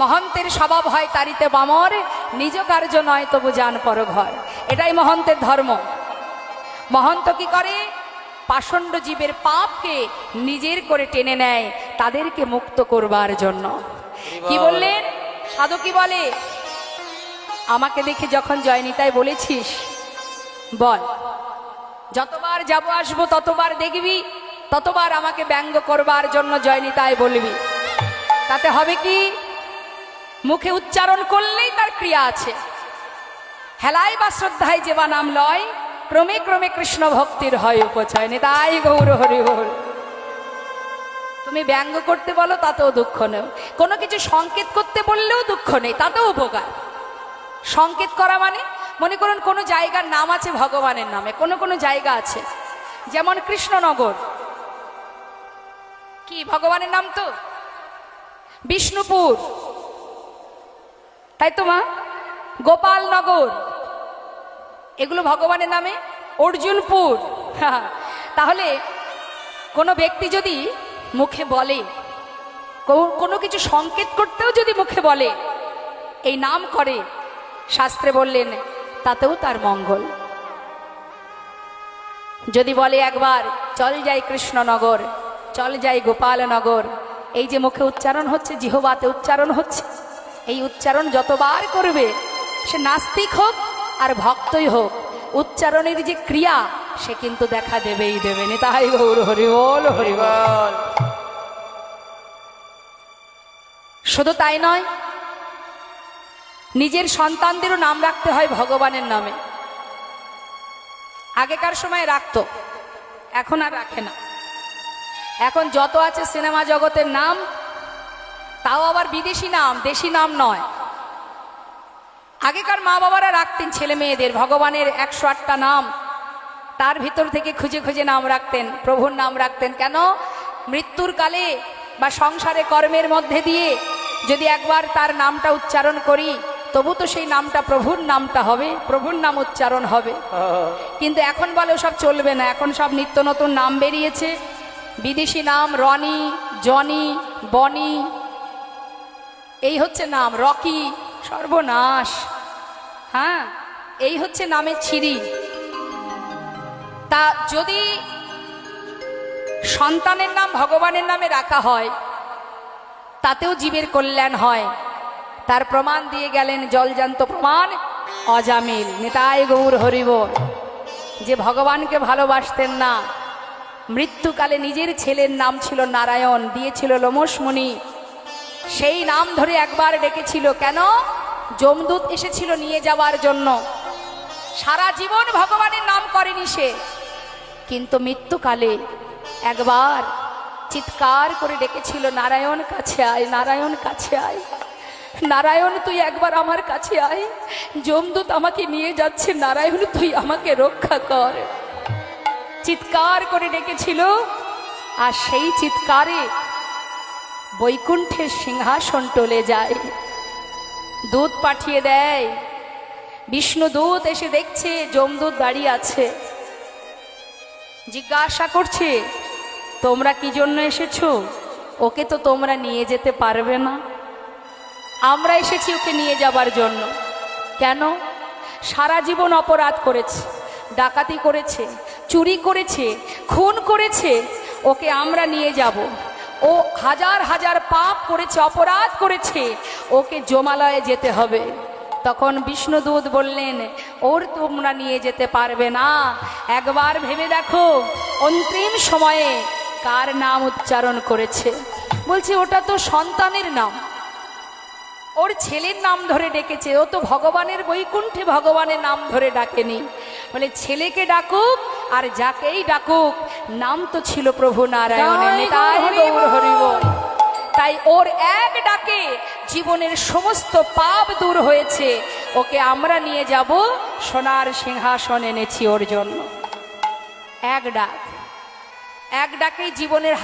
মহন্তের স্বভাব হয় তারিতে বামর নিজ কার্য নয় তবু যান পর ঘর এটাই মহন্তের ধর্ম। মহন্ত কি করে? পাষণ্ড জীবের পাপকে নিজের করে টেনে নেয় তাদেরকে মুক্ত করবার জন্য। কি বললেন সাধু কি বলে? আমাকে দেখে যখন জয়নিতাই বলেছিস বল যতবার যাব আসব ততবার দেখবি ততবার আমাকে ব্যঙ্গ করবার জন্য জয়নিতাই বলবি। তাতে হবে কি? মুখে উচ্চারণ করলেই তার ক্রিয়া আছে। হেলায় বা শ্রদ্ধায় যেবা নাম লয়, ক্রমে ক্রমে কৃষ্ণ ভক্তির হয় উপচয় নেতাই গৌর হরি বল তুমি ব্যঙ্গ করতে বলো, তাতেও দুঃখ নেই। কোনো কিছু সংকেত করতে বললেও দুঃখ নেই, তাতেও উপকার। সংকেত করা মানে মনে করুন কোনো জায়গার নাম আছে ভগবানের নামে, কোনো কোনো জায়গা আছে। যেমন কৃষ্ণনগর। কি, ভগবানের নাম তো? বিষ্ণুপুর। তাই তো মা? গোপালনগর। এগুলো ভগবানের নামে অর্জুনপুর। তাহলে কোনো ব্যক্তি যদি মুখে বলে, কোনো কিছু সংকেত করতেও যদি মুখে বলে, এই নাম করে, শাস্ত্রে বললেন, তাতেও তার মঙ্গল। যদি বলে একবার, চল যাই কৃষ্ণনগর, চল যাই গোপালনগর, এই যে মুখে উচ্চারণ হচ্ছে, জিহবাতে উচ্চারণ হচ্ছে এই উচ্চারণ যতবার করবে, সে নাস্তিক হোক আর ভক্তই হোক, উচ্চারণের যে ক্রিয়া, সে কিন্তু দেখা দেবেই দেবে। তাই গৌর, হরি বল হরি বল বল। শুধু তাই নয়, নিজের সন্তানদেরও নাম রাখতে হয় ভগবানের নামে। আগেকার সময় রাখতো, এখন আর রাখে না। এখন যত আছে সিনেমা জগতের নাম তাও আবার বিদেশি নাম, দেশি নাম নয়। আগেকার মা বাবারা রাখতেন ছেলে মেয়েদের, ভগবানের একশো আটটা নাম। তার ভিতর থেকে খুঁজে খুঁজে নাম রাখতেন, প্রভুর নাম রাখতেন। কেন? মৃত্যুর কালে বা সংসারে কর্মের মধ্যে দিয়ে যদি একবার তার নামটা উচ্চারণ করি, তবু তো সেই নামটা প্রভুর নামটা হবে, প্রভুর নাম উচ্চারণ হবে। কিন্তু এখন বলে সব চলবে না, এখন সব নিত্য নতুন নাম বেরিয়েছে। বিদেশি নাম রনি, জনি, বনি এই হচ্ছে নাম, রকি সর্বনাশ। হ্যাঁ এই হচ্ছে নামের ছিরি। তা যদি সন্তানের নাম ভগবানের নামে রাখা হয়, তাতেও জীবের কল্যাণ হয়। তার প্রমাণ দিয়ে গেলেন জলজান্ত প্রমাণ, অজামিল। নেতায় গৌর হরিব। যে ভগবানকে ভালোবাসতেন না, মৃত্যুকালে নিজের ছেলের নাম ছিল নারায়ণ, দিয়েছিল লোমসমণি সেই নাম ধরে একবার ডেকেছিল, কেন? যমদূত এসেছিল নিয়ে যাওয়ার জন্য। সারা জীবন ভগবানের নাম করেনি সে। কিন্তু মৃত্যুকালে একবার চিৎকার করে ডেকেছিল, নারায়ণ কাছে আয়, নারায়ণ কাছে আয়, নারায়ণ তুই একবার আমার কাছে আয়, যমদূত আমাকে নিয়ে যাচ্ছে, নারায়ণ তুই আমাকে রক্ষা কর। চিৎকার করে ডেকেছিল, আর সেই চিৎকারে বৈকুণ্ঠের সিংহাসন টলে যায়। দুধ পাঠিয়ে দেয়, বিষ্ণু দূত, এসে দেখছে যমদূত দাঁড়িয়ে আছে। জিজ্ঞাসা করছে, তোমরা কি জন্য এসেছ? ওকে তো তোমরা নিয়ে যেতে পারবে না। আমরা এসেছি ওকে নিয়ে যাবার জন্য। কেন? সারা জীবন অপরাধ করেছে, ডাকাতি করেছে, চুরি করেছে, খুন করেছে। ওকে আমরা নিয়ে যাব। ও হাজার হাজার পাপ করেছে, অপরাধ করেছে, ওকে জমালয়ে যেতে হবে। তখন বিষ্ণুদূত বললেন, ওর তোমরা নিয়ে যেতে পারবে না। একবার ভেবে দেখো, অন্তিম সময়ে কার নাম উচ্চারণ করেছে? বলছে, ওটা তো সন্তানের নাম। ওর ছেলের নাম ধরে ডেকেছে। ও তো ভগবানের বৈকুণ্ঠে ভগবানের নাম ধরে ডাকেনি। বলে, ছেলেকে ডাকুক আর যাকেই ডাকুক নাম তো ছিল প্রভু নারায়ণের নিতাই গৌর। তাই ওর এক ডাকে জীবনের সমস্ত পাপ দূর হয়েছে। ওকে আমরা নিয়ে যাব সোনার সিংহাসন এনেছি ওর জন্য। এক ডাক। এক ডাকেই জীবনের